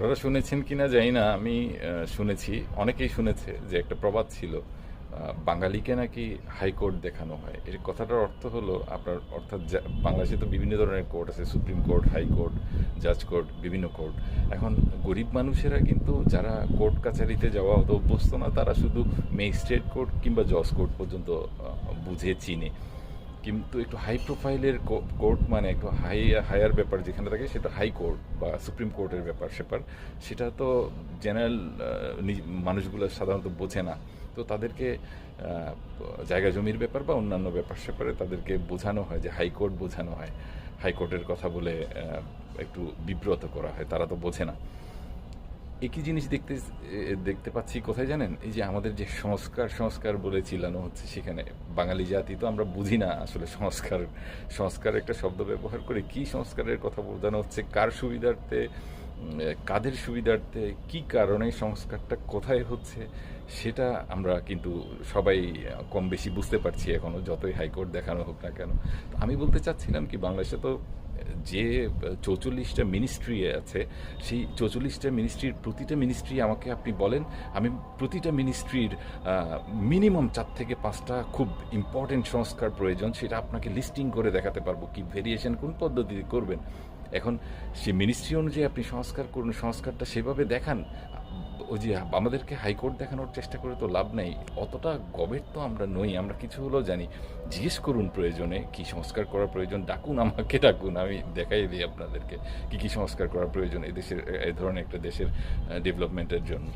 আপনারা শুনেছেন কিনা জানি না, আমি শুনেছি, অনেকেই শুনেছে যে একটা প্রবাদ ছিল বাঙালিকে নাকি হাইকোর্ট দেখানো হয়। এর কথাটার অর্থ হলো আপনার, অর্থাৎ বাংলাদেশে তো বিভিন্ন ধরনের কোর্ট আছে, সুপ্রিম কোর্ট হাইকোর্ট জাজ কোর্ট, বিভিন্ন কোর্ট। এখন গরিব মানুষেরা কিন্তু যারা কোর্ট কাছারিতে যাওয়া হতো অভ্যস্ত না, তারা শুধু ম্যাজিস্ট্রেট কোর্ট কিংবা জজ কোর্ট পর্যন্ত বুঝে, চিনে। কিন্তু একটু হাই প্রোফাইলের কোর্ট মানে একটু হাই হায়ার ব্যাপার যেখানে থাকে সেটা হাই কোর্ট বা সুপ্রিম কোর্টের ব্যাপার স্যাপার সেটা তো জেনারেল মানুষগুলো সাধারণত বোঝে না। তো তাদেরকে জায়গা জমির ব্যাপার বা অন্যান্য ব্যাপার স্যাপারে তাদেরকে বোঝানো হয় যে হাইকোর্ট বোঝানো হয়। হাইকোর্টের কথা বলে একটু বিব্রত করা হয়। তারা তো বোঝে না। একই জিনিস দেখতে দেখতে পাচ্ছি, কোথায় জানেন? এই যে আমাদের যে সংস্কার সংস্কার বলে চিল্লানো হচ্ছে সেখানে, বাঙালি জাতি তো আমরা বুঝি না আসলে সংস্কার সংস্কার একটা শব্দ ব্যবহার করে কি সংস্কারের কথা বোঝানো হচ্ছে, কার সুবিধার্থে কাদের সুবিধার্থে, কি কারণে সংস্কারটা কোথায় হচ্ছে, সেটা আমরা কিন্তু সবাই কম বেশি বুঝতে পারছি এখনও, যতই হাইকোর্ট দেখানো হোক না কেন। আমি বলতে চাচ্ছিলাম কি, বাংলাদেশে তো যে চৌচল্লিশটা মিনিস্ট্রি আছে, সেই চৌচল্লিশটা মিনিস্ট্রির প্রতিটা মিনিস্ট্রি আমাকে আপনি বলেন, আমি প্রতিটা মিনিস্ট্রির মিনিমাম চার থেকে পাঁচটা খুব ইম্পর্টেন্ট সংস্কার প্রয়োজন, সেটা আপনাকে লিস্টিং করে দেখাতে পারব কি ভেরিয়েশন কোন পদ্ধতিতে করবেন। এখন সে মিনিস্ট্রি অনুযায়ী আপনি সংস্কার করুন, সংস্কারটা সেভাবে দেখান ওই যে আমাদেরকে হাইকোর্ট দেখানোর চেষ্টা করে তো লাভ নেই। অতটা গবের তো আমরা নই, আমরা কিছু হলেও জানি। জিজ্ঞেস করুন প্রয়োজনে, কি সংস্কার করা প্রয়োজন? ডাকুন আমাকে, ডাকুন, আমি দেখাই দিই আপনাদেরকে, কি কি সংস্কার করা প্রয়োজন এদেশের, এ ধরনের একটা দেশের ডেভেলপমেন্টের জন্য।